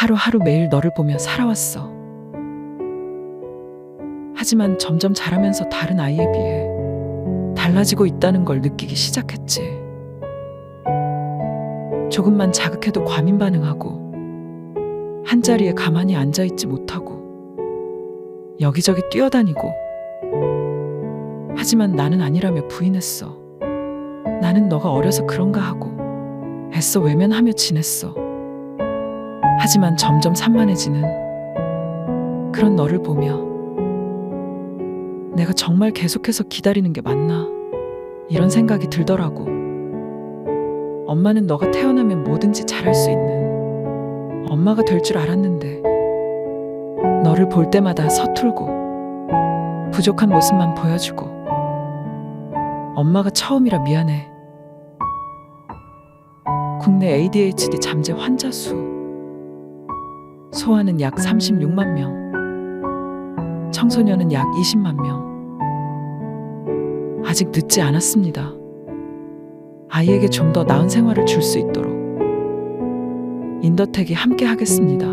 하루하루 매일 너를 보며 살아왔어. 하지만 점점 자라면서 다른 아이에 비해 달라지고 있다는 걸 느끼기 시작했지. 조금만 자극해도 과민 반응하고 한 자리에 가만히 앉아 있지 못하고 여기저기 뛰어다니고 하지만 나는 아니라며 부인했어. 나는 너가 어려서 그런가 하고 애써 외면하며 지냈어. 하지만 점점 산만해지는 그런 너를 보며 내가 정말 계속해서 기다리는 게 맞나? 이런 생각이 들더라고. 엄마는 너가 태어나면 뭐든지 잘할 수 있는 엄마가 될 줄 알았는데 너를 볼 때마다 서툴고 부족한 모습만 보여주고 엄마가 처음이라 미안해. 국내 ADHD 잠재 환자 수 소아는 약 36만 명, 청소년은 약 20만 명. 아직 늦지 않았습니다. 아이에게 좀 더 나은 생활을 줄 수 있도록 인더텍이 함께 하겠습니다.